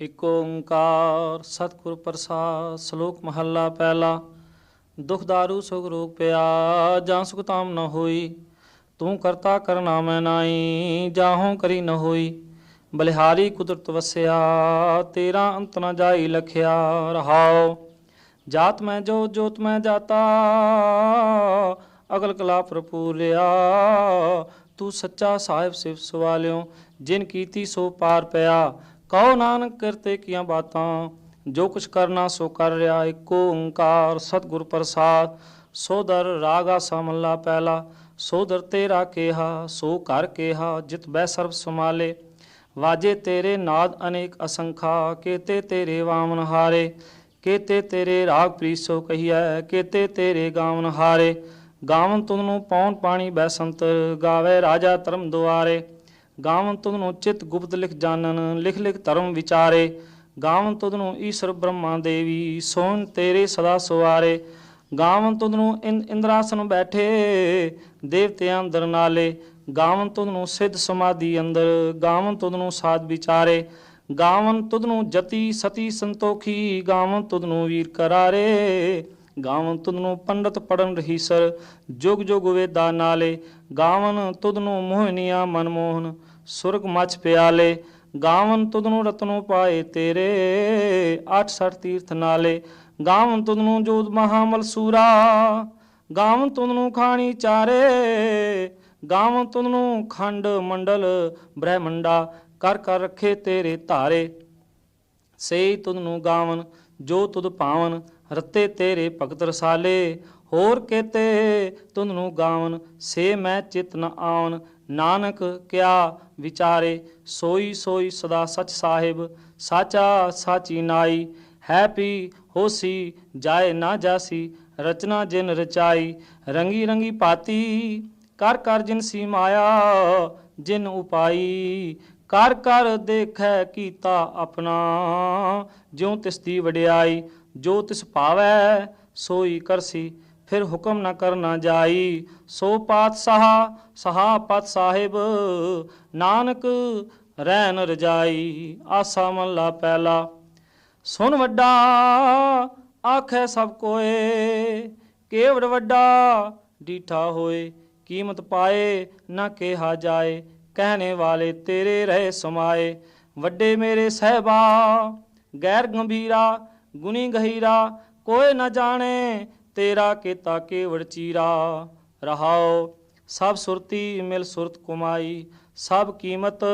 ਇਕ ਓੰਕਾਰ ਸਤਿਗੁਰ ਪ੍ਰਸਾਦ, ਸ਼ਲੋਕ ਮਹੱਲਾ ਪਹਿਲਾ। ਦੁਖ ਦਾਰੂ, ਸੁਖ ਰੋਗ ਪਿਆ ਜਾਂ ਸੁਖ ਤਾਮ ਨ ਹੋਈ, ਤੂੰ ਕਰਤਾ ਕਰਨਾ ਮੈਂ ਨਾਈ ਜਾਹੋਂ ਕਰੀ ਨ ਹੋਈ। ਬਲਿਹਾਰੀ ਕੁਦਰਤ ਵਸਿਆ, ਤੇਰਾ ਅੰਤ ਨ ਜਾਈ ਲਖਿਆ ਰਹਾਓ ਜਾਤ ਮੈਂ ਜੋ, ਜੋਤ ਮੈਂ ਜਾਤਾ, ਅਗਲ ਕਲਾ ਪ੍ਰਪੂਲਿਆ ਤੂੰ ਸੱਚਾ ਸਾਹਿਬ ਸਿਫ ਸਵਾਲਿਓ, ਜਿਨ ਕੀਤੀ ਸੋ ਪਾਰ ਪਿਆ। ਕਹੋ ਨਾਨਕ ਕਰਤੇ ਕੀਆਂ ਬਾਤਾਂ, ਜੋ ਕੁਛ ਕਰਨਾ ਸੋ ਕਰ ਰਿਹਾ ਏਕ ਓੰਕਾਰ ਸਤਿਗੁਰ ਪ੍ਰਸਾਦ। ਸੋਦਰ ਰਾਗਾ ਸਮੱਲਾ ਪਹਿਲਾ ਸੋਦਰ ਤੇਰਾ ਕੇਹਾ, ਸੋ ਕਰ ਕੇਹਾ, ਜਿਤ ਬੈ ਸਰਬ ਸਮਾਲੇ ਵਾਜੇ ਤੇਰੇ ਨਾਦ ਅਨੇਕ ਅਸੰਖਾ, ਕੇਤੇ ਤੇਰੇ ਵਾਮਨ ਹਾਰੇ। ਕੇਤੇ ਤੇਰੇ ਰਾਗ ਪ੍ਰੀਸੋ ਕਹੀਐ, ਕੇਤੇ ਤੇਰੇ ਗਾਵਨ ਹਾਰੇ। ਗਾਵਨ ਤੁਧ ਨੂੰ ਪੌਣ ਪਾਣੀ ਬੈਸੰਤਰ ਗਾਵੇ ਰਾਜਾ ਧਰਮ ਦੁਆਰੇ। ਗਾਵਨ ਤੁਧ ਨੂੰ ਚਿਤ ਗੁਪਤ ਲਿਖ ਜਾਣਨ, ਲਿਖ ਲਿਖ ਧਰਮ ਵਿਚਾਰੇ। ਗਾਵਨ ਤੁਧ ਨੂੰ ਈਸ਼ਰ ਬ੍ਰਹਮਾ ਦੇਵੀ, ਸੋਨ ਤੇਰੇ ਸਦਾ ਸਵਾਰੇ। ਗਾਵਨ ਤੁਧ ਨੂੰ ਇੰ- ਇੰਦਰਾਸਨ ਬੈਠੇ, ਦੇਵਤਿਆਂ ਅੰਦਰ ਨਾਲੇ। ਗਾਵਨ ਤੁਧ ਨੂੰ ਸਿੱਧ ਸਮਾਧੀ ਅੰਦਰ ਗਾਵਨ ਤੁਧ ਨੂੰ ਸਾਧ ਵਿਚਾਰੇ। ਗਾਵਨ ਤੁਧ ਨੂੰ ਜਤੀ ਸਤੀ ਸੰਤੋਖੀ ਗਾਵਨ ਤੁਧ ਨੂੰ ਵੀਰ ਕਰਾਰੇ। ਗਾਵਨ ਤੁਧ ਨੂੰ ਪੰਡਤ ਪੜਨ ਰਹੀਸਰ ਜੁਗ ਜੁਗ ਵੇਦਾ ਨਾਲੇ, ਗਾਵਨ ਤੁਧ ਨੂੰ ਮੋਹਨੀਆਂ ਮਨਮੋਹਨ ਸੁਰਗ ਮਚ ਪਿਆਲੇ, ਗਾਵਨ ਤੁਧ ਰਤਨੋ ਪਾਏ ਤੇਰੇ। 86 ਤੀਰਥ ਨਾਲੇ, ਗਾਵਨ ਤੁਧ ਨੂੰ ਜੋਤ ਮਹਾਮਲ ਸੂਰਾ। ਗਾਵਨ ਤੁਧ ਨੂੰ ਖਾਣੀ ਚਾਰੇ, ਗਾਵਨ ਤੁਧ ਨੂੰ ਖੰਡ ਮੰਡਲ ਬ੍ਰਹਮੰਡਾ। ਕਰ ਕਰ ਰੱਖੇ ਤੇਰੇ ਧਾਰੇ। ਸੇ ਤੁਧ ਨੂੰ ਗਾਵਨ, ਜੋ ਤੁਧ ਪਾਵਨ। ਰਤੇ ਤੇਰੇ ਭਗਤ ਰਸਾਲੇ, ਹੋਰ ਕੇਤੇ ਤੁਧ ਨੂੰ ਗਾਵਨ, ਸੇ ਮੈਂ ਚਿਤ ਨ ਆਉਣ ਨਾਨਕ ਕਿਆ ਵਿਚਾਰੇ, ਸੋਈ ਸੋਈ ਸਦਾ ਸਚ ਸਾਹਿਬ, ਸਾਚਾ ਸਾਚੀ ਨਾਈ। ਹੈ ਪੀ ਹੋਸੀ, ਜਾਏ ਨਾ ਜਾਸੀ, ਰਚਨਾ ਜਿਨ ਰਚਾਈ। ਰੰਗੀ ਰੰਗੀ ਪਾਤੀ, ਕਰ ਕਰ ਜਿਨ ਸੀ ਮਾਇਆ, ਜਿਨ ਉਪਾਈ। ਕਰ ਕਰ ਦੇਖੈ ਕੀਤਾ ਆਪਣਾ, ਜਿਉ ਤਿਸ ਦੀ ਵਡਿਆਈ। ਜੋ ਤਿਸ ਪਾਵੈ, ਸੋਈ ਕਰਸੀ, ਫਿਰ ਹੁਕਮ ਨਾ ਕਰਨਾ ਜਾਈ। ਸੋ ਪਾਤਸ਼ਾਹ, ਸਹਾ ਪਤ ਸਾਹਿਬ, ਨਾਨਕ ਰਹਿਨ ਰਜਾਈ, ਆਸਾ ਮੱਲਾ ਪਹਿਲਾ ਸੁਨ ਵੱਡਾ, ਆਖੈ ਸਭ ਕੋਏ, ਕੇਵੜ ਵੱਡਾ, ਡੀਠਾ ਹੋਏ, ਕੀਮਤ ਪਾਏ, ਨਾ ਕਿਹਾ ਜਾਏ, ਕਹਿਣੇ ਵਾਲੇ ਤੇਰੇ ਰਹੇ ਸਮਾਏ। ਵੱਡੇ ਮੇਰੇ ਸਹਿਬਾ, ਗੈਰ ਗੰਭੀਰਾ ਗੁਣੀ ਗਹੀਰਾ, ਕੋਈ ਨਾ ਜਾਣੇ, ਤੇਰਾ ਕੀਤਾ ਕੇਵੜ ਚੀਰਾ। ਰਹਾਓ ਸਭ ਸੁਰਤੀ ਮਿਲ ਸੁਰਤ ਕੁਮਾਈ, ਸਭ ਕੀਮਤ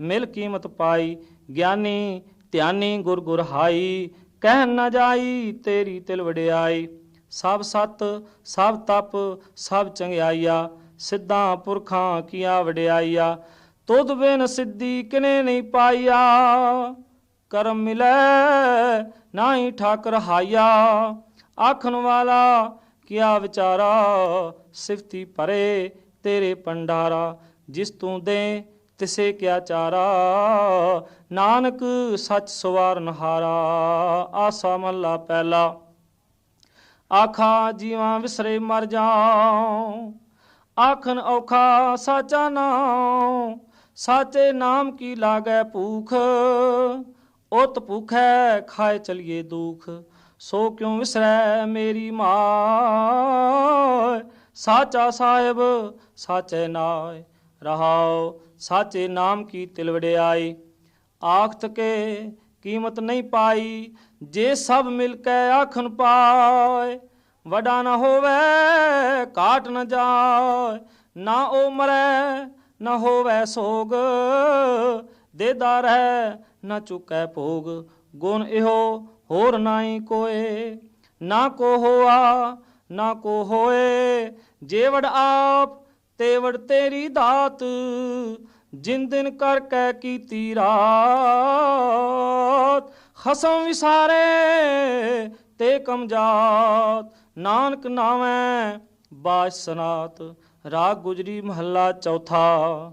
ਮਿਲ ਕੀਮਤ ਪਾਈ। ਗਿਆਨੀ, ਧਿਆਨੀ ਗੁਰ ਗੁਰ ਹਾਈ, ਕਹਿ ਨਾ ਜਾਈ, ਤੇਰੀ ਤਿਲ ਵਡਿਆਈ। ਸਭ ਸਤ, ਸਭ ਤਪ, ਸਭ ਚੰਗਿਆਈਆ, ਸਿੱਧਾਂ ਪੁਰਖਾਂ ਕੀਆ ਵਡਿਆਈਆ। ਤੁਧ ਬਿਨ ਸਿੱਧੀ ਕਿਨੇ ਨਹੀਂ ਪਾਈਆ। ਕਰਮ ਮਿਲੈ, ਨਾਹੀ ਠਾਕਰ ਹਾਇਆ। ਆਖਣ ਵਾਲਾ, ਕਿਆ ਵਿਚਾਰਾ, ਸਿਫਤੀ ਭਰੇ ਤੇਰੇ ਪੰਡਾਰਾ ਜਿਸ ਤੂੰ ਦੇ ਤਿਸੇ ਕਿਆ ਚਾਰਾ। ਨਾਨਕ ਸੱਚ ਸਵਾਰਨ ਹਾਰਾ ਆਸਾ ਮੱਲਾ ਪਹਿਲਾ। ਆਖਾ, ਜੀਵਾਂ ਵਿਸਰੇ ਮਰ ਜਾਉ। ਆਖਨ ਔਖਾ, ਸਾਚਾ ਨਾਮ ਸਾਚੇ ਨਾਮ ਕੀ ਲਾਗੈ ਭੂਖ? ਉਤ ਭੁਖੈ ਖਾਏ ਚਲੀਏ ਦੁਖ, ਸੋ ਕਿਉ ਵਿਸਰੈ ਮੇਰੀ ਮਾਂ ਸਾਚਾ ਸਾਹਿਬ, ਸਾਚੇ ਨਾਇ ਰਹਾਓ ਸਾਚੇ ਨਾਮ ਕੀ ਤਿਲ ਵਡਿਆਈ? ਆਖਤ ਕੇ ਕੀਮਤ ਨਹੀਂ ਪਾਈ, ਜੇ ਸਭ ਮਿਲ ਕੇ ਆਖਣ ਪਾਏ ਵਡਾ ਨਾ ਹੋਵੇ ਕਾਟ ਨਾ ਜਾਏ ਨਾ ਉਹ ਮਰੈ, ਨਾ ਹੋਵੇ ਸੋਗ, ਦੇਦਾ ਰਹਿ ਨਾ ਚੁਕੈ ਭੋਗ, ਗੁਣ ਇਹੋ ਹੋਰ ਨਾਹੀ ਕੋਏ। ਨਾ ਕੋ ਹੋਆ, ਨਾ ਕੋ ਹੋਏ, ਜੇਵੜ ਆਪ ਤੇਵੜ ਤੇਰੀ ਦਾਤ, ਜਿਨ ਦਿਨ ਕਰ ਕੈ ਕੀਤੀ ਰਾਤ ਖਸਮ ਵਿਸਾਰੇ ਤੇ ਕਮਜਾਤ ਨਾਨਕ ਨਾਵੇਂ ਬਾਜ ਸਨਾਤ, ਰਾਗ ਗੁਜਰੀ ਮਹੱਲਾ ਚੌਥਾ।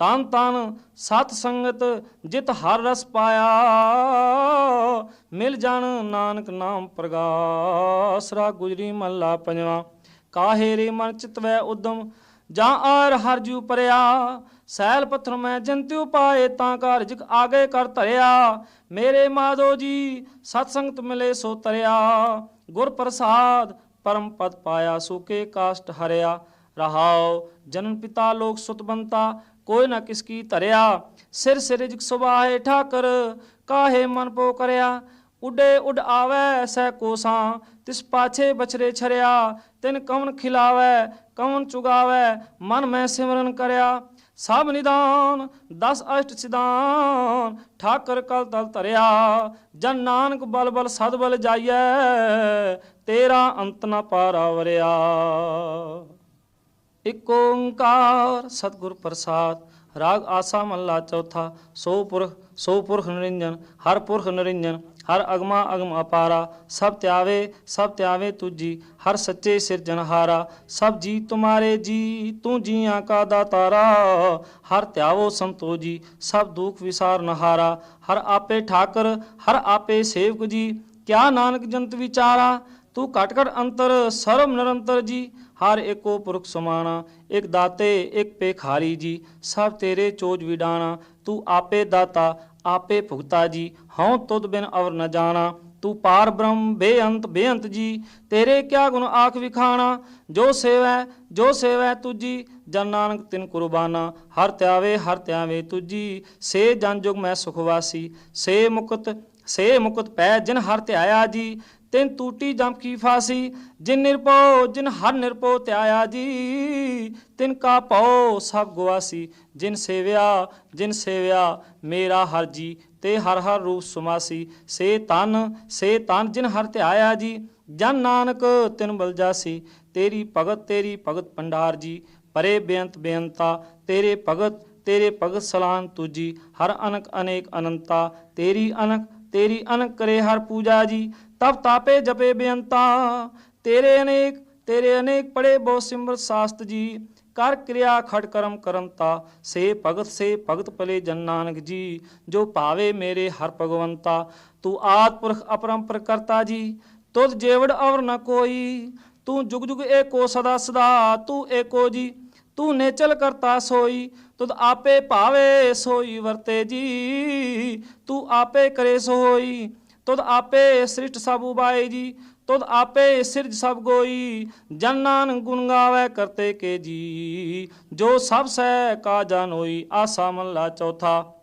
ਤਨ ਤਨ ਸਤ ਸੰਗਤ ਜਿਤ ਹਰ ਰਸ ਪਾਇਆ। ਮਿਲ ਜਾਣ ਨਾਨਕ ਨਾਮ ਪ੍ਰਗਾਸ ਗੁਜਰੀ ਮਹਲਾ ਪੰਜਵਾ। ਕਾਹੇ ਰੇ ਮਨ ਚਿਤਵੈ ਉਦਮ, ਜਾਂ ਆਰ ਹਰ ਜੂ ਪਰਿਆ। ਸੈਲ ਪੱਥਰ ਮੈਂ ਜੰਤਿਉ ਪਾਏ, ਤਾਂ ਕਾਰਜਿਕ ਆਗੇ ਕਰ ਧਰਿਆ। ਮੇਰੇ ਮਾਧੋ ਜੀ, ਸਤ ਸੰਗਤ ਮਿਲੇ ਸੋ ਤਰਿਆ। ਗੁਰ ਪ੍ਰਸਾਦ ਪਰਮ ਪਦ ਪਾਇਆ ਸੁਕੇ ਕਾਸ਼ਟ ਹਰਿਆ। ਰਹਾਉ ਜਨਨ ਪਿਤਾ ਲੋਕ ਸੁਤ ਬੰਤਾ ਕੋਈ ਨਾ ਕਿਸ ਕੀ ਧਰਿਆ। ਸਿਰ ਸਿਰ ਜਿਕ ਸੁਬਾਹੇ ਠਾਕਰ, ਕਾਹੇ ਮਨ ਪੋ ਕਰਿਆ। ਉਡੇ ਉਡ ਆਵੈ ਸੈ ਕੋਸਾਂ, ਤਿਸ ਪਾਛੇ ਬਛਰੇ ਛਰਿਆ। ਤਿਨ ਕਵਨ ਖਿਲਾਵੈ, ਕਵਨ ਚੁਗਾਵੈ, ਮਨ ਮੈਂ ਸਿਮਰਨ ਕਰਿਆ। ਸਭ ਨਿਦਾਨ, ਦਸ ਅਸ਼ਟ ਸਿਦਾਨ ਠਾਕਰ ਕਲ ਤਲ ਧਰਿਆ। ਜਨ ਨਾਨਕ ਬਲ ਬਲ ਸਦ ਬਲ ਜਾਈਐ, ਤੇਰਾ ਅੰਤ ਨ ਪਾਰਾਵਰਿਆ ਇਕ ਓੰਕਾਰ ਸਤਿਗੁਰ ਪ੍ਰਸਾਦ, ਰਾਗ ਆਸਾ ਮਹਲਾ ਚੌਥਾ, ਸੋ ਪੁਰਖ ਸੋ ਪੁਰਖ ਨਿਰੰਜਨ, ਹਰ ਪੁਰਖ ਨਿਰੰਜਨ, ਹਰ ਅਗਮਾ ਅਗਮ ਅਪਾਰਾ, ਸਭ ਧਿਆਵੇ ਸਭ ਧਿਆਵੇ ਤੁਜੀ, ਹਰ ਸੱਚੇ ਸਿਰਜਨਹਾਰਾ ਸਭ ਜੀ ਤੁਮਾਰੇ ਜੀ, ਤੂੰ ਜੀਆਂ ਕਾ ਦਾਤਾਰਾ, ਹਰ ਤਿਆਵੋ ਸੰਤੋ ਜੀ ਸਭ ਦੁਖ ਵਿਸਾਰ ਨਹਾਰਾ, ਹਰ ਆਪੇ ਠਾਕਰ, ਹਰ ਆਪੇ ਸੇਵਕ ਜੀ, ਕਿਆ ਨਾਨਕ ਜੰਤ ਵਿਚਾਰਾ, ਤੂੰ ਘਟ ਘਟ ਅੰਤਰ, ਸਰਬ ਨਿਰੰਤਰ ਜੀ ਹਰ ਏਕੋ ਪੁਰਖ ਸਮਾਣਾ, ਇੱਕ ਦਾਤੇ, ਇੱਕ ਪੇਖਾਰੀ ਜੀ, ਸਭ ਤੇਰੇ ਚੋਜ ਵਿਡਾਣਾ, ਤੂੰ ਆਪੇ ਦਾਤਾ, ਆਪੇ ਭੁਗਤਾ ਜੀ, ਹਉ ਤੁਧ ਬਿਨ ਅਵਰ ਨ ਜਾਣਾ, ਤੂੰ ਪਾਰ ਬ੍ਰਹਮ, ਬੇਅੰਤ ਬੇਅੰਤ ਜੀ, ਤੇਰੇ ਕਿਆ ਗੁਣ ਆਖ ਵਿਖਾਣਾ, ਜੋ ਸੇਵੈ ਜੋ ਸੇਵੈ ਤੁਜੀ ਜਨ ਨਾਨਕ ਤਿਨ ਕੁਰਬਾਨਾ, ਹਰ ਤਿਆਵੇ, ਹਰ ਧਿਆਵੇ ਤੁਜੀ ਸੇ ਜਨ ਜੁਗ ਮੈਂ ਸੁਖਵਾਸੀ ਸੇ ਮੁਕਤ ਸੇ ਮੁਕਤ ਪੈ ਜਿਨ ਹਰ ਧਿਆਇਆ ਜੀ ਤਿਨ ਟੂਟੀ ਜਮ ਕੀ ਫਾਸੀ, ਜਿਨ ਨਿਰਪੋ ਜਿਨ ਹਰ ਨਿਰਪੋ ਧਿਆਇਆ ਜੀ। ਤਿਨ ਕਾ ਪਉ ਸਭ ਗਵਾਸੀ ਜਿਨ ਸੇਵਿਆ ਜਿਨ ਸੇਵਿਆ ਮੇਰਾ ਹਰ ਜੀ, ਤੇ ਹਰ ਹਰ ਰੂਪ ਸੁਮਾਸੀ। ਸੇ ਤਨ ਸੇ ਤਨ ਜਿਨ ਹਰ ਧਿਆਇਆ ਜੀ, ਜਨ ਨਾਨਕ ਤਿਨ ਬਲ ਜਾਸੀ। ਤੇਰੀ ਭਗਤ ਤੇਰੀ ਭਗਤ ਪੰਡਾਰ ਜੀ, ਪਰੇ ਬੇਅੰਤ ਬੇਅੰਤਾ, ਤੇਰੇ ਭਗਤ ਤੇਰੇ ਭਗਤ ਸਲਾਨ ਤੁਜੀ। ਹਰ ਅਨਕ ਅਨੇਕ ਅਨੰਤਾ, ਤੇਰੀ ਅਨਕ ਤੇਰੀ ਅਨਕ ਕਰੇ ਹਰ ਪੂਜਾ ਜੀ। ਤਬ ਤਾਪੇ ਜਪੇ ਬੇਅੰਤਾ। ਤੇਰੇ ਅਨੇਕ ਤੇਰੇ ਅਨੇਕ ਪੜੇ ਬਹੁ ਸਿਮਰ ਸਾਸਤ ਜੀ। ਕਰ ਕਿਰਿਆ ਖੜ ਕਰਮ ਕਰੰਤਾ ਸੇ ਭਗਤ ਸੇ ਭਗਤ ਪਲੇ ਜਨ ਨਾਨਕ ਜੀ। ਜੋ ਭਾਵੇ ਮੇਰੇ ਹਰ ਭਗਵੰਤਾ। ਤੂੰ ਆਦ ਪੁਰਖ ਅਪਰੰਪਰ ਕਰਤਾ ਜੀ। ਤੁਧ ਜੇਵੜ ਅਵਰ ਨ ਕੋਈ। ਤੂੰ ਜੁਗ ਜੁਗ ਏਕੋ ਸਦਾ ਸਦਾ। ਤੂੰ ਏਕੋ ਜੀ। ਤੂੰ ਨੇਚਲ ਕਰਤਾ ਸੋਈ। ਤੁਧ ਆਪੇ ਭਾਵੇ ਸੋਈ ਵਰਤੇ ਜੀ। ਤੂੰ ਆਪੇ ਕਰੇ ਸੋਈ। ਤੁਧ ਆਪੇ ਸ੍ਰਿਸ਼ਟ ਸਭ ਉਬਾਏ ਜੀ, ਤੁਧ ਆਪੇ ਸਿਰਜ ਸਭ ਗੋਈ, ਜਨ ਨਾਨਕ ਗੁਣ ਗਾਵੇ ਕਰਤੇ ਕੇ ਜੀ। ਜੋ ਸਭ ਸਹਿ ਕਾ ਜਾਨੋਈ ਆਸਾ ਮਹਲਾ ਚੌਥਾ।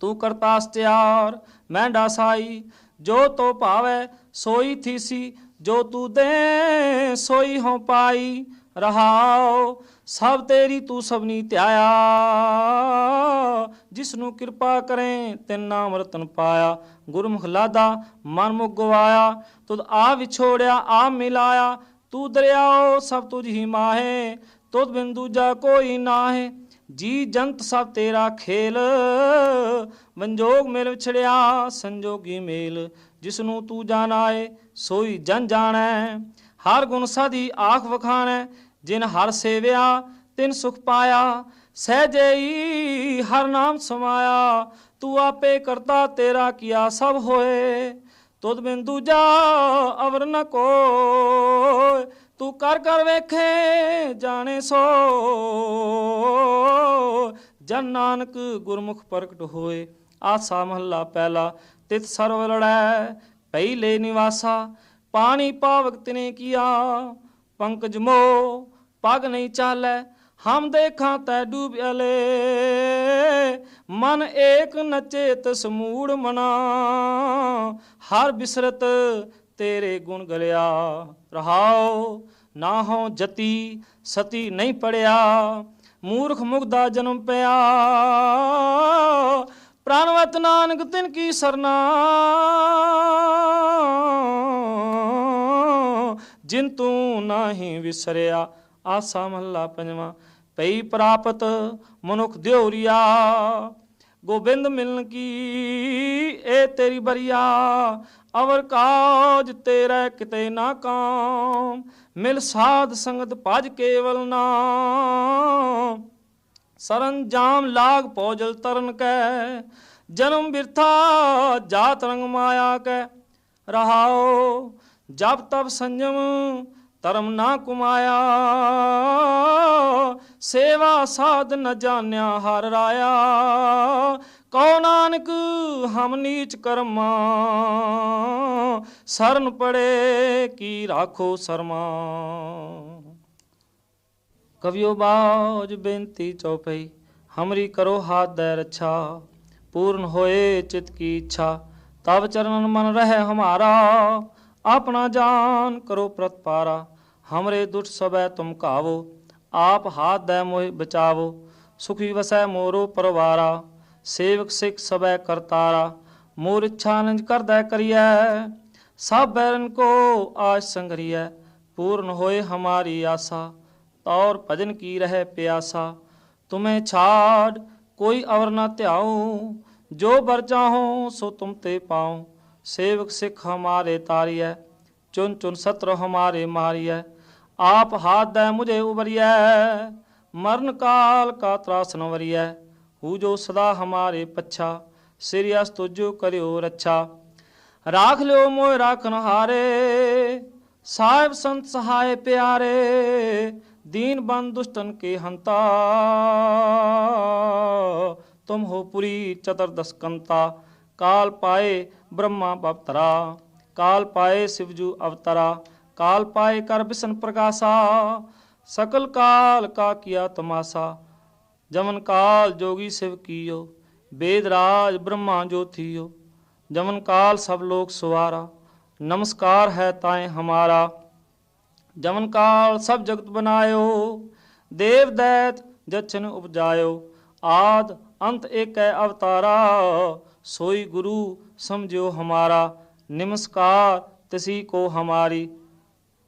ਤੂੰ ਕਰਤਾ ਸਤਿਆਰ ਮੈਂ ਡਾਸਾਈ, ਜੋ ਤੋ ਭਾਵੈ ਸੋਈ ਥੀਸੀ, ਜੋ ਤੂੰ ਦੇ ਸੋਈ ਹੋ ਪਾਈ। ਰਹਾਓ ਸਭ ਤੇਰੀ ਤੂੰ ਸਭਨੀ ਧਿਆਇਆ। ਜਿਸ ਨੂੰ ਕਿਰਪਾ ਕਰੇ, ਤਿਨ ਨਾਮ ਰਤਨ ਪਾਇਆ। ਗੁਰਮੁਖ ਲਾਦਾ, ਮਨ ਮੁਖ ਗਵਾਇਆ। ਤੁਧ ਆ ਵਿਛੋੜਿਆ, ਆ ਮਿਲਾਇਆ। ਤੂੰ ਦਰਿਆਓ, ਸਭ ਤੁਝ ਹੀ ਮਾਹੇ। ਤੁਧ ਬਿਨ ਦੂਜਾ ਕੋਈ ਨਾਹੇ। ਜੀ ਜੰਤ ਸਭ ਤੇਰਾ ਖੇਲ। ਵੰਜੋਗ ਮੇਲ ਵਿਛੜਿਆ, ਸੰਜੋਗੀ ਮੇਲ। ਜਿਸ ਨੂੰ ਤੂੰ ਜਾਣਾਏ, ਸੋਈ ਜਨ ਜਾਣੈ। ਹਰ ਗੁਣ ਸਾਦੀ ਆਖ ਵਖਾਣੈ। ਜਿਨ ਹਰ ਸੇਵਿਆ ਤਿਨ ਸੁਖ ਪਾਇਆ ਸਹਜਈ ਹਰ ਨਾਮ ਸਮਾਇਆ, ਤੂੰ ਆਪੇ ਕਰਤਾ ਤੇਰਾ ਕੀਆ ਸਭ ਹੋਏ। ਤੁਧ ਬਿਨ ਦੂਜਾ ਅਵਰ ਨ ਕੋਇ ਤੂੰ ਕਰ ਕਰ ਵੇਖੇ ਜਾਣੇ ਸੋ। ਜਨ ਨਾਨਕ ਗੁਰਮੁਖ ਪ੍ਰਗਟ ਹੋਏ, ਆਸਾ ਮਹੱਲਾ ਪਹਿਲਾ ਤਿਤ ਸਰਵ ਲੜੈ ਪਹਿਲੇ ਨਿਵਾਸਾ, ਪਾਣੀ ਪਾਵਕ ਤਿਨੇ ਕੀਆ। ਪੰਕਜ ਮੋ ਪਗ ਨਹੀਂ ਚਾਲੈ, ਹਮ ਦੇਖਾਂ ਤੈ ਡੂਬਿਆਲੇ ਮਨ ਏਕ ਨਚੇਤ ਸਮੂੜ ਮਨਾ, ਹਰ ਬਿਸਰਤ ਤੇਰੇ ਗੁਣ ਗਲਿਆ। ਰਹਾਓ ਨਾ ਹੋ ਜਤੀ ਸਤੀ ਨਹੀਂ ਪੜਿਆ, ਮੂਰਖ ਮੁਗਦਾ ਜਨਮ ਪਿਆ। ਪ੍ਰਾਨਵਤ ਨਾਨਕ ਤਿਨ ਕੀ ਸਰਨਾ ਨਾਹੀ ਵਿਸਰਿਆ, ਆਸਾ ਮਹੱਲਾ ਪੰਜਵਾਂ ਪਈ ਪ੍ਰਾਪਤ ਮਨੁਖ ਦਿਉਰੀਆ, ਗੋਬਿੰਦ ਮਿਲਨ ਕੀ, ਏ ਤੇਰੀ ਬਰੀਆ, ਅਵਰ ਕਾਜ ਤੇਰਾ ਕਿਤੇ ਨਾ ਕਾਮ, ਮਿਲ ਸਾਧ ਸੰਗਤ ਭਜ ਕੇਵਲ ਨਾਮ। ਸਰੰਜਾਮ ਲਾਗ ਪੌਜਲ ਤਰਨ ਕੈ, ਜਨਮ ਬਿਰਥਾ ਜਾਤ ਰੰਗ ਮਾਇਆ ਕੈ। ਰਹਾਓ ਜਬ ਤਬ ਸੰਜਮ ਧਰਮ ਨਾ ਕੁਮਾਇਆ। ਸੇਵਾ ਸਾਧ ਨ ਜਾਣਿਆ ਹਰ ਰਾਇਆ। ਕਉ ਨਾਨਕ, ਹਮ ਨੀਚ ਕਰਮਾ। ਸਰਨ ਪੜੇ ਕੀ ਰਾਖੋ ਸਰਮਾ। ਕਵਿਓ ਬਾਜ ਬੇਨਤੀ ਚਉਪਈ ਹਮਰੀ ਕਰੋ ਹਾਥ ਦੈ ਰੱਛਾ। ਪੂਰਨ ਹੋਏ ਚਿਤ ਕੀ ਇੱਛਾ ਤਬ ਚਰਨਨ ਮਨ ਰਹਿ ਹਮਾਰਾ। ਆਪਣਾ ਜਾਨ ਕਰੋ ਪ੍ਰਤਪਾਰਾ ਹਮਰੇ ਦੁੱਖ ਸਬੈ ਤੁਮ ਕਾਵੋ ਆਪ ਹਾਥ ਦੈ ਮੋਹਿ ਬਚਾਵੋ, ਸੁਖੀ ਵਸੈ ਮੋਰੋ ਪਰਵਾਰਾ, ਸੇਵਕ ਸਿੱਖ ਸਬੈ ਕਰਤਾਰਾ ਮੋਰ ਇੱਛਾ ਨਿਜ ਕਰਦਾ ਕਰੀਐ, ਸਭ ਬੈਰਨ ਕੋ ਆਜ ਸੰਗਰੀਐ, ਪੂਰਨ ਹੋਏ ਹਮਾਰੀ ਆਸਾ, ਤੌਰ ਭਜਨ ਕੀ ਰਹਿ ਪਿਆਸਾ, ਤੁਮੇ ਛਾੜ ਕੋਈ ਅਵਰ ਨਾ ਧਿਆਉ, ਜੋ ਬਰ ਚਾਹੋ ਸੋ ਤੁਮ ਤੇ ਪਾਉ। ਸੇਵਕ ਸਿੱਖ ਹਮਾਰੇ ਤਾਰੀਐ ਚੁਨ ਚੁਨ ਸਤਰ ਹਮਾਰੇ ਮਾਰੀਐ ਆਪ ਹਾਥ ਦੈ ਮੁਝੇ ਉਬਰੀਐ ਮਰਨ ਕਾਲ ਕਾ ਤਰਾਸ ਨ ਵਰੀਐ ਹੂ ਜੋ ਸਦਾ ਹਮਾਰੇ ਪੱਛਾ ਸਿਰਿਆਸ ਤੁਜੋ ਕਰਿਓ ਰੱਛਾ ਰਾਖ ਲਿਓ ਮੋਇ ਰਾਖਨ ਹਾਰੇ ਸਾਹਿਬ ਸੰਤ ਸਹਾਇ ਪਿਆਰੇ दीन बन दुष्टन के हंता तुम हो पुरी चतुर्दश कंता काल पाए ਬ੍ਰਹਮਾ ਬਵਤਰਾ। ਕਾਲ ਪਾਏ ਸਿਵਜੂ ਅਵਤਰਾ। ਕਾਲ ਪਾਏ ਕਰ ਬਿਸਨ ਪ੍ਰਕਾਸ਼ਾ। ਸਕਲ ਕਾਲ ਕਾ ਕੀਆ ਤਮਾਸਾ। ਜਮਨ ਕਾਲ ਜੋਗੀ ਸਿਵ ਕੀਓ। ਵੇਦ ਰਾਜ ਬ੍ਰਹਮਾ ਜੋਥੀਓ ਜਮਨ ਕਾਲ ਸਭ ਲੋਕ ਸੁਵਾਰਾ। ਨਮਸਕਾਰ ਹੈ ਤਾਏ ਹਮਾਰਾ। ਜਮਨ ਕਾਲ ਸਭ ਜਗਤ ਬਨਾਇਓ। ਦੇਵ ਦੈਤ ਜਚਨ ਉਪਜਾਇਓ। ਆਦ ਅੰਤ ਏਕੈ ਅਵਤਾਰਾ। ਸੋਈ ਗੁਰੂ ਸਮਝਿਓ ਹਮਾਰਾ, ਨਮਸਕਾਰ ਤਿਸੀ ਕੋ ਹਮਾਰੀ,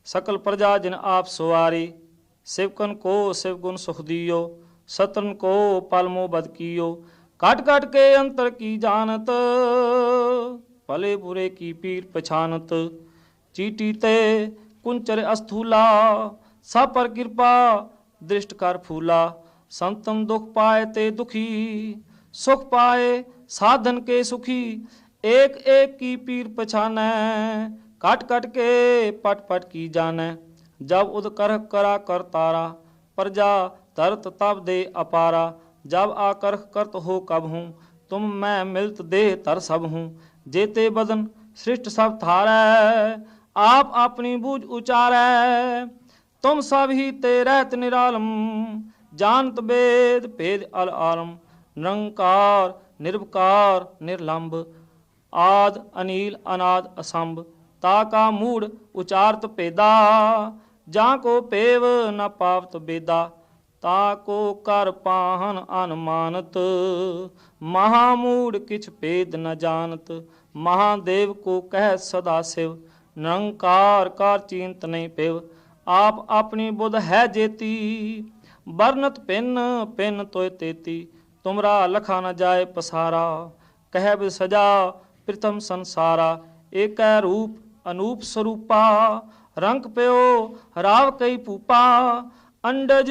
ਸਕਲ ਪ੍ਰਜਾ ਜਿਨ ਆਪ ਸਵਾਰੀ, ਸਿਵਕਨ ਕੋ ਸਿਵ ਗੁਣ ਸੁਖ ਦਿਓ, ਸਤਨ ਕੋ ਪਲਮੋ ਬਦ ਕੀਓ ਕਟ ਕਟ ਕੇ ਅੰਤਰ ਕੀ ਜਾਣਤ, ਭਲੇ ਬੁਰੇ ਕੀ ਪੀਰ ਪਛਾਨਤ, ਚੀਟੀ ਤੇ ਕੁੰਚਰ ਅਸਥੂਲਾ, ਸਭ ਪਰ ਕਿਰਪਾ ਦ੍ਰਿਸ਼ਟ ਕਰ ਫੂਲਾ, ਸੰਤਨ ਦੁਖ ਪਾਏ ਤੇ ਦੁਖੀ, ਸੁਖ ਪਾਏ ਸਾਧਨ ਕੇ ਸੁਖੀ ਏਕ ਏਕ ਕੀ ਪੀਰ ਪਛਾਨੈ, ਕਟ ਕਟ ਕੇ ਪਟ ਪਟ ਕੀ ਜਾਣੈ। ਜਬ ਉਦ ਕਰ ਕਰਾ ਕਰ ਤਾਰਾ, ਪ੍ਰਜਾ ਤਰਤ ਤਬ ਦੇ ਅਪਾਰਾ। ਜਬ ਆ ਕਰਖ ਕਰਤ ਹੋ ਕਬ ਹੂੰ, ਤੁਮ ਮੈਂ ਮਿਲਤ ਦੇਹ ਤਰ ਸਭ ਹੂੰ। ਜੇਤੇ ਬਦਨ ਸ੍ਰਿਸ਼ਟ ਸਭ ਥਾਰੈ ਆਪ ਆਪਣੀ ਬੂਝ ਉਚਾਰੈ। ਤੁਮ ਸਭ ਹੀ ਤੇ ਰਹਿਤ ਨਿਰਾਲਮ ਜਾਨਤ ਬੇਦ ਭੇਦ ਅਲ ਆਲਮ। ਨਿਰੰਕਾਰ ਨਿਰਭਕਾਰ ਨਿਰਲੰਭ ਆਦ, ਅਨੀਲ, ਅਨਾਦ, ਅਸੰਭ, ਤਾ ਕਾ ਮੂੜ ਉਚਾਰਤ ਪੇਦਾ ਜਾਂ ਕੋ ਪੇਵ ਨ ਪਾਵਤ ਬੇਦਾ, ਤਾ ਕੋ ਕਰ ਪਾਹਨ ਅਨਮਾਨਤ, ਮਹਾ ਮੂੜ ਕਿਛ ਭੇਦ ਨ ਜਾਣਤ ਮਹਾਦੇਵ ਕੋ ਕਹਿ ਸਦਾ ਸਿਵ, ਨਿਰੰਕਾਰ ਕਾਰ ਚਿੰਤ ਨਹੀਂ ਪੇਵ, ਆਪ ਆਪਣੀ ਬੁੱਧ ਹੈ ਜੇਤੀ, ਵਰਨਤ ਪਿੰਨ ਪਿੰਨ ਤੋਇ ਤੇਤੀ, ਤੁਮਰਾ ਲਖਾ ਨ ਜਾਏ ਪਸਾਰਾ, ਕਹਿ ਕਹਿਬ ਸਜਾ ਪ੍ਰਥਮ ਸੰਸਾਰਾ, ਏਕੈ ਰੂਪ ਅਨੂਪ ਸਰੂਪਾ, ਰੰਗ ਪਿਓ ਰਾਵ ਕਈ ਪੂਪਾ ਅੰਡਜ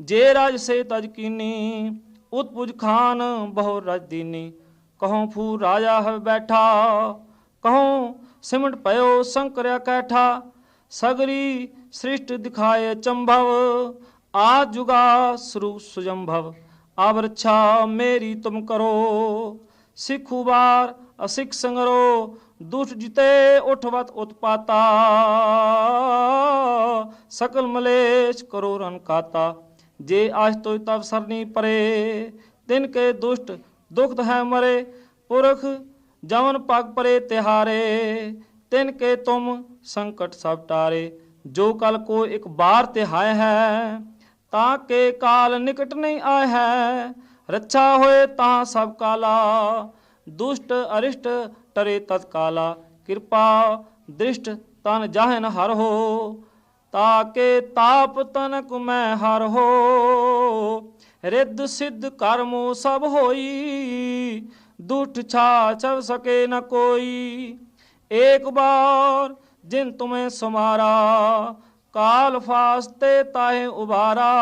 ਜੇ ਰਾਜ ਸੇ ਤਜ ਕੀਨੀ, ਉਤਪੁਜ ਖਾਨ ਬਹੁ ਰਜ ਦੀਨੀ। ਕਹਉ ਫੂ ਰਾਜਾ ਹੈ ਬੈਠਾ, ਕਹਉ ਸਿਮਟ ਪਇਓ ਸੰਕਰਿਆ ਕੈਠਾ, ਸਗਰੀ ਸ੍ਰਿਸ਼ਟ ਦਿਖਾਏ ਚੰਭਵ ਆ ਜੁਗਾ ਸਰੂਪ ਸੁਜੰਭਵ। ਆਬ ਮੇਰੀ ਤੁਮ ਕਰੋ, ਸਿੱਖੂ ਬਾਰ ਅਸਿਕ ਸੰਗਰੋ ਦੁਖ ਜਿਤੇ ਉਠਵਤ ਉਤਪਾਤਾ। ਸਕਲ ਮਲੇਸ਼ ਕਰੋ ਰਨ ਕਾਤਾ। ਜੇ ਆਜ ਤੋਇ ਤਵ ਸਰਨੀ ਪਰੇ, ਤਿਨ ਕੇ ਦੁਸ਼ਟ ਦੁਖਤ ਹੈ ਮਰੇ। ਪੁਰਖ ਜਵਨ ਪਗ ਪਰੇ ਤਿਹਾਰੇ, ਤਿਨ ਕੇ ਤੁਮ ਸੰਕਟ ਸਭ ਟਾਰੇ। ਜੋ ਕਲ ਕੋ ਇਕ ਬਾਰ ਤੇ ਹਾਇ ਹੈ, ਤਾਂ ਕੇ ਕਾਲ ਨਿਕਟ ਨਹੀਂ ਆਇ ਹੈ। ਰੱਛਾ ਹੋਏ ਤਾਂ ਸਭ ਕਾਲਾ। ਦੁਸ਼ਟ ਅਰਿਸ਼ਟ ਟਰੇ ਤਤਕਾਲਾ ਕਿਰਪਾ ਦ੍ਰਿਸ਼ਟ ਤਨ ਜਾਹਨ ਹਰ ਹੋ, ਤਾਕੇ ਤਾਪ ਤਨਕ ਮੈਂ ਹਰ ਹੋ। ਰਿੱਧ ਸਿੱਧ ਕਰਮੋ ਸਭ ਹੋਈ ਦੁਠ ਛਾ ਛਵ ਸਕੇ ਨ ਕੋਈ। ਏਕ ਬਾਰ ਜਿਨ ਤੁਮੇ ਸਮਾਰਾ, ਕਾਲ ਫਾਸਤੇ ਤਾਹੇ ਉਬਾਰਾ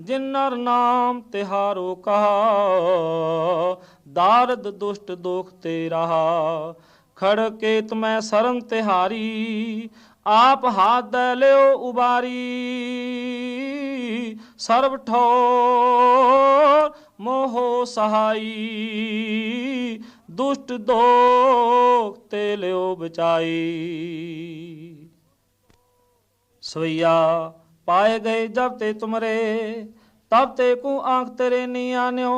ਜਿਨ ਨਰ ਨਾਮ ਤਿਹਾਰੋ ਕਹਾ, ਦਾਰਦ ਦੁਸ਼ਟ ਦੋਖ ਤੇ ਰਹਾ। ਖੜ ਕੇ ਤੁਮੈ ਸਰਨ ਤਿਹਾਰੀ, ਆਪ ਹਾਥ ਲਿਓ ਉਬਾਰੀ। ਸਰਬ ਠੋਰ ਮੋਹ ਸਹਾਈ, ਦੁਸ਼ਟ ਦੋਖ ਤੇ ਲਿਓ ਬਚਾਈ। ਸਵਈਆ ਪਾਏ ਗਏ ਜਬ ਤੇ ਤੁਮਰੇ ਤਬ ਤੇ ਕੋ ਆਂਖ ਤੇਰੇ ਨੀ ਆਨਿਓ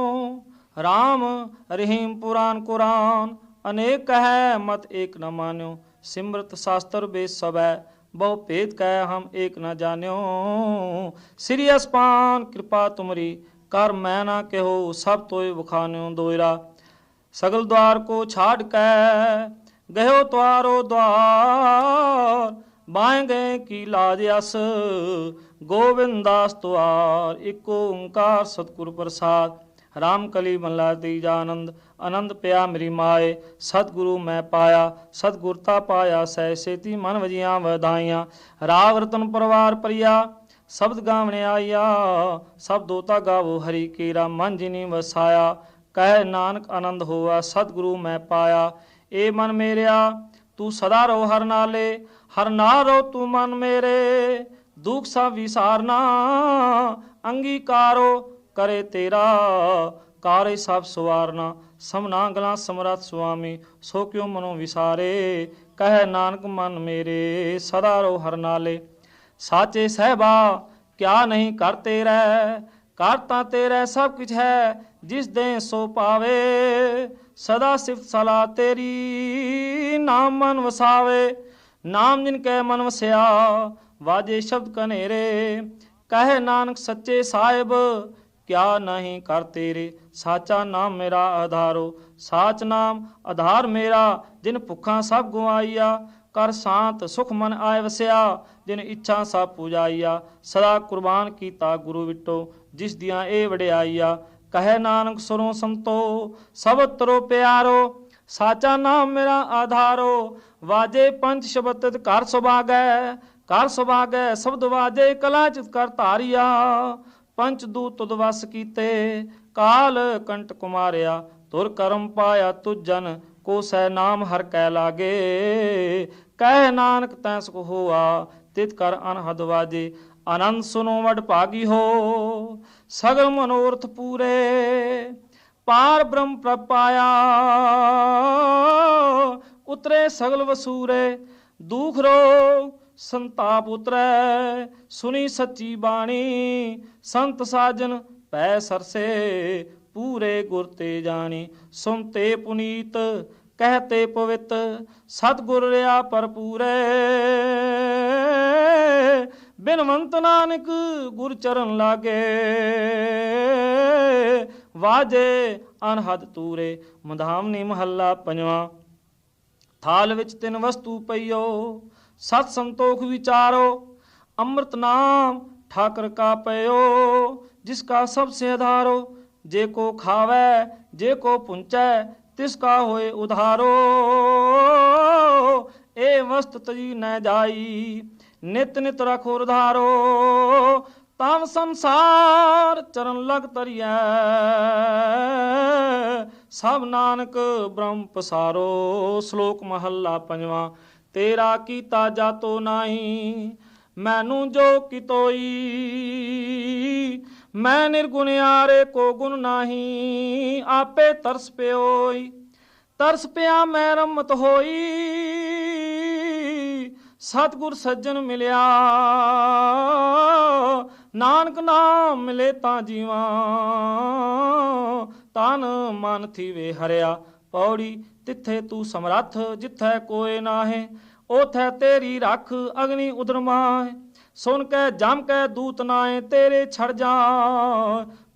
RAM ਰਹੀਮ ਪੁਰਾਨ ਕੁਰਾਨ ਅਨੇਕ ਹੈ ਮਤ ਏਕ ਨ ਮਾਨਿਓ ਸਿਮਰਤ ਸ਼ਾਸਤਰ ਬੇਦ ਸਬੈ ਬਹੁ ਭੇਦ ਕਹਿ ਹਮ ਏਕ ਨ ਜਾਣਿਓ ਸ੍ਰੀ ਅਸਪਾਨ ਕਿਰਪਾ ਤੁਮਰੀ ਕਰ ਮੈਂ ਨਾ ਕਹੋ ਸਭ ਤੋਏ ਵਖਾਨਿਓ ਦੋਇਰਾ ਸਗਲ द्वार को छाड़ के गयो द्वारो द्वार ਬਾਹ ਗਏ ਕੀ ਲਾਜ ਅਸ ਗੋਬਿੰਦਾਸ ਤੁਆਰ ਇੱਕ ਓੰਕਾਰ ਸਤਿਗੁਰ ਪ੍ਰਸਾਦ। ਰਾਮ ਕਲੀ ਮੱਲਾ ਤੀਜਾ ਆਨੰਦ ਆਨੰਦ ਪਿਆ ਮੇਰੀ ਮਾਏ, ਸਤਿਗੁਰੂ ਮੈਂ ਪਾਇਆ ਸਤਿਗੁਰਤਾ ਪਾਇਆ ਸਹਿ ਸੇਤੀ ਮਨ ਵਜੀਆਂ ਵਧਾਈਆਂ। ਰਾਗ ਰਤਨ ਪਰਵਾਰ ਪਰਿਆ, ਸ਼ਬਦ ਗਾਵਣੇ ਆਇਆ, ਸਭ ਦੋਤਾ ਗਾਵੋ ਹਰੀ ਕੀਰਾ, ਮਨ ਜਿਨੀ ਵਸਾਇਆ। ਕਹਿ ਨਾਨਕ ਆਨੰਦ ਹੋਆ, ਸਤਿਗੁਰੂ ਮੈਂ ਪਾਇਆ। ਏ ਮਨ ਮੇਰਿਆ ਤੂੰ ਸਦਾ ਰੋ ਹਰ ਨਾਲੇ, ਹਰ ਨਾਲ ਰੋ ਤੂੰ ਮਨ ਮੇਰੇ। ਦੁਖ ਸਭ ਵਿਸਾਰਨਾ, ਅੰਗੀਕਾਰੋ ਕਰੇ ਤੇਰਾ, ਕਾਰੇ ਸਭ ਸਵਾਰਨਾ। ਸਮਨਾ ਗਲਾ ਸਮਰਥ ਸੁਆਮੀ, ਸੋ ਕਿਉ ਮਨੋ ਵਿਸਾਰੇ। ਕਹਿ ਨਾਨਕ ਮਨ ਮੇਰੇ, ਸਦਾ ਰੋ ਹਰ ਨਾਲੇ। ਸਾਚੇ ਸਹਿਬਾ, ਕਿਆ ਨਹੀਂ ਕਰ ਤੇਰਾ, ਕਰ ਤਾਂ ਤੇਰਾ ਸਭ ਕੁਝ ਹੈ, ਜਿਸ ਦੇ ਸੋ ਪਾਵੇ। ਸਦਾ ਸਿਫਤ ਸਲਾ ਤੇਰੀ ਨਾਮ ਮਨ ਵਸਾਵੇ, ਨਾਮ ਜਿਨ ਕੈ ਮਨ ਵਸਿਆ, ਵਾਜੇ ਸ਼ਬਦ ਕਨੇਰੇ, ਕਹੇ ਨਾਨਕ ਸੱਚੇ ਸਾਹਿਬ, ਕਿਆ ਨਹੀਂ ਕਰ ਤੇਰੇ, ਸਾਚਾ ਨਾਮ ਮੇਰਾ ਆਧਾਰੋ, ਸਾਚ ਨਾਮ ਆਧਾਰ ਮੇਰਾ, ਜਿਨ ਭੁੱਖਾਂ ਸਭ ਗਵਾਈਆ ਕਰ ਸ਼ਾਂਤ ਸੁਖ ਮਨ ਆਏ ਵਸਿਆ, ਜਿਨ ਇੱਛਾ ਸਭ ਪੂਜਾਈਆ, ਸਦਾ ਕੁਰਬਾਨ ਕੀਤਾ ਗੁਰੂ ਵਿਟੋ, ਜਿਸ ਦੀਆਂ ਇਹ ਵਡਿਆਈਆ ਕਹੇ ਨਾਨਕ ਸੁਰੋਂ ਸੰਤੋ ਸਭ ਤਰੋ ਪਿਆਰੋ, ਸਾਚਾ ਨਾਮ ਮੇਰਾ ਆਧਾਰੋ, ਵਾਜੇ ਪੰਜ ਸ਼ਬਦ ਘਰ ਸੁਭਾਗੈ ਘਰ ਸੁਭਾਗੈ, ਸ਼ਬਦ ਵਾਜੇ ਕਲਾ ਚਿਤ ਕਰ ਧਾਰਿਆ ਪੰਚ ਦੂਤ ਤੁਧ ਵਸ ਕੀਤੇ, ਕਾਲ ਕੰਟ ਕੁਮਾਰਿਆ, ਤੁਰ ਕਰਮ ਪਾਇਆ ਤੁਜਨ, ਕੋ ਸੈ ਨਾਮ ਹਰ ਕੈ ਲਾਗੇ, ਕਹਿ ਨਾਨਕ ਤੈ ਸੁਖ ਹੋਆ, ਤਿਤ ਕਰ ਅਨਹਦ ਵਾਜੇ ਆਨੰਦ ਸੁਨੋ ਵਡ ਭਾਗੀ ਹੋ, ਸਗਲ ਮਨੋਰਥ ਪੂਰੇ, ਪਾਰ ਬ੍ਰਹਮ ਪ੍ਰਪਾਇਆ। ਉਤਰੇ ਸਗਲ ਵਸੂਰੇ, ਦੁਖ ਰੋ ਸੰਤਾਪ ਉਤਰੈ, ਸੁਣੀ ਸੱਚੀ ਬਾਣੀ, ਸੰਤ ਸਾਜਨ ਪੈ ਸਰਸੇ, ਪੂਰੇ ਗੁਰ ਤੇ ਜਾਣੀ। ਸੁਨਤੇ ਪੁਨੀਤ ਕਹਤੇ ਪਵਿੱਤ, ਸਤਿਗੁਰ ਰਿਆ ਪਰਪੂਰੇ ਬਿਨਵੰਤ ਨਾਨਕ ਗੁਰ ਚਰਨ ਲਾਗੇ, ਵਾਜੇ ਅਨਹਦ ਤੂਰੇ ਮਧਾਮਨੀ ਮਹੱਲਾ ਪੰਜਵਾਂ। ਥਾਲ ਵਿੱਚ ਤਿੰਨ ਵਸਤੂ ਪਈਓ, ਸਤ ਸੰਤੋਖ ਵਿਚਾਰੋ, ਅੰਮ੍ਰਿਤ ਨਾਮ ਠਾਕਰ ਕਾ ਪਇਓ, ਜਿਸ ਕਾ ਸਭ ਸੇ ਆਧਾਰੋ ਜੇ ਕੋ ਖਾਵੇ, ਜੇ ਕੋ ਪੁੰਚੈ, ਤਿਸ ਕਾ ਹੋਏ ਉਧਾਰੋ। ਏ ਵਸਤ ਤਜੀ ਨਾ ਜਾਈ ਨਿਤ ਨਿਤ ਰਖੋ ਉਧਾਰੋ ਤਮ ਸੰਸਾਰ ਚਰਨ ਲਗ ਤਰੀਐ ਸਭ ਨਾਨਕ ਬ੍ਰਹਮ ਪਸਾਰੋ, ਸ਼ਲੋਕ ਮਹੱਲਾ ਪੰਜਵਾਂ, ਤੇਰਾ ਕੀਤਾ ਜਾਤੋ ਨਾਹੀ, ਮੈਨੂੰ ਜੋ ਕਿਤੋਈ ਮੈਂ ਨਿਰਗੁਣਿਆਰੇ ਕੋ ਗੁਣ ਨਾਹੀ, ਆਪੇ ਤਰਸ ਪਿਓਈ, ਤਰਸ ਪਿਆ ਮੈਂ ਰਮਤ ਹੋਈ। ਸਤਿਗੁਰ ਸੱਜਣ ਮਿਲਿਆ। ਨਾਨਕ ਨਾਮ ਮਿਲੇ ਤਾਂ ਜੀਵਾਂ, ਤਨ ਮਨ ਥੀਵੇ ਹਰਿਆ। ਪੌੜੀ, ਤਿੱਥੇ ਤੂੰ ਸਮਰੱਥ, ਜਿੱਥੈ ਕੋਏ ਨਾਹੇ ਉਥੈ ਤੇਰੀ ਰੱਖ ਅਗਨੀ ਉਦਰਮਾਏ ਸੁਨ ਕੈ, ਜਮ ਕੈ, ਦੂਤ ਨਾਏ ਤੇਰੇ ਛੜ ਜਾ।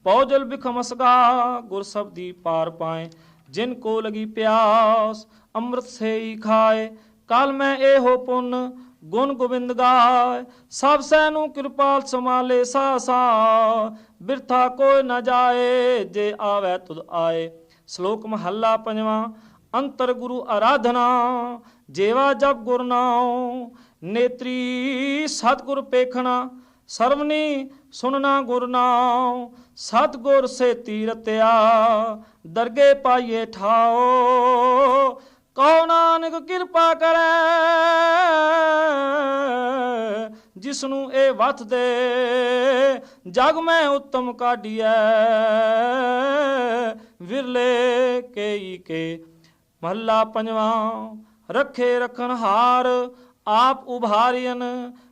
ਪੌਜਲ ਬਿਖਮਸਗਾ ਗੁਰ ਸਬਦੀ ਪਾਰ ਪਾਏ। ਜਿਨ ਕੋ ਲਗੀ ਪਿਆਸ, ਅੰਮ੍ਰਿਤ ਸੇ ਖਾਏ। ਕਲ ਮੈਂ ਇਹੋ ਪੁੰਨ, ਗੁਣ ਗੋਬਿੰਦ ਗਾਏ ਸਭ ਸੈ ਨੂੰ ਕਿਰਪਾਲ ਸਮਾਲੇ ਸਾ ਸਾ। ਬਿਰਥਾ ਕੋਈ ਨਾ ਜਾਏ, ਜੇ ਆਵੇ ਤੁਧ ਆਏ। ਸ਼ਲੋਕ ਮਹੱਲਾ ਪੰਜਵਾਂ, ਅੰਤਰ ਗੁਰੂ ਆਰਾਧਨਾ। ਜੇਵਾ ਜਪ ਗੁਰ ਨਾਉ, ਨੇਤਰੀ ਸਤਿਗੁਰ ਪੇਖਣਾ। ਸਰਵਨੀ ਸੁਨਣਾ ਗੁਰ ਨਾਉ, ਸਤਿਗੁਰ ਸੇ ਤੀਰਤਿਆ ਦਰਗੇ ਪਾਈਏ ਠਾਓ ਕਉ ਨਾਨਕ ਕਿਰਪਾ ਕਰੈ ਜਿਸ ਨੂੰ ਇਹ ਵਤ ਦੇ, ਜਗ ਮੈਂ ਉੱਤਮ ਕਾਢੀਐ, ਵਿਰਲੇ ਕੇਈ ਕੇ। ਮਹੱਲਾ ਪੰਜਵਾਂ, ਰੱਖੇ ਰਖਣ ਹਾਰ, ਆਪ ਉਭਾਰਿයਨ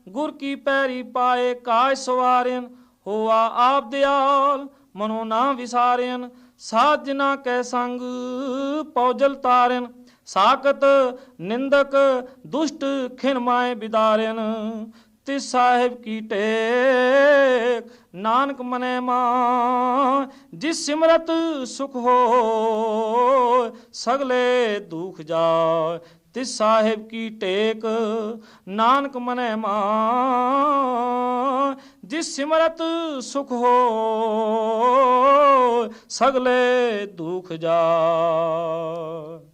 ਗੁਰ ਕੀ ਪੈਰੀ ਪਾਏ ਕਾਜ ਸਵਾਰਿਨ ਹੋਆ ਆਪ ਦਿਆਲ, ਮਨੋ ਨਾ ਵਿਸਾਰਿਨ ਸਾਧ ਜਿਨਾ ਕੈ ਸੰਗ ਪੌਜਲ ਤਾਰਿਨ। ਸਾਕਤ ਨਿੰਦਕ ਦੁਸ਼ਟ ਖਿਨ ਮਾਏ ਬਿਦਾਰਿਨ ਸਾਹਿਬ ਕੀ ਟੇਕ? ਨਾਨਕ ਮਨੇ ਮਾਂ ਜਿਸ ਸਿਮਰਤ ਸੁਖ ਹੋ ਸਗਲੇ ਦੁਖ ਜਾਏ ਤਿਸ ਸਾਹਿਬ ਕੀ ਟੇਕ? ਨਾਨਕ ਮਨੇ ਮਾਂ ਜਿਸ ਸਿਮਰਤ ਸੁਖ ਹੋ ਸਗਲੇ ਦੁਖ ਜਾਏ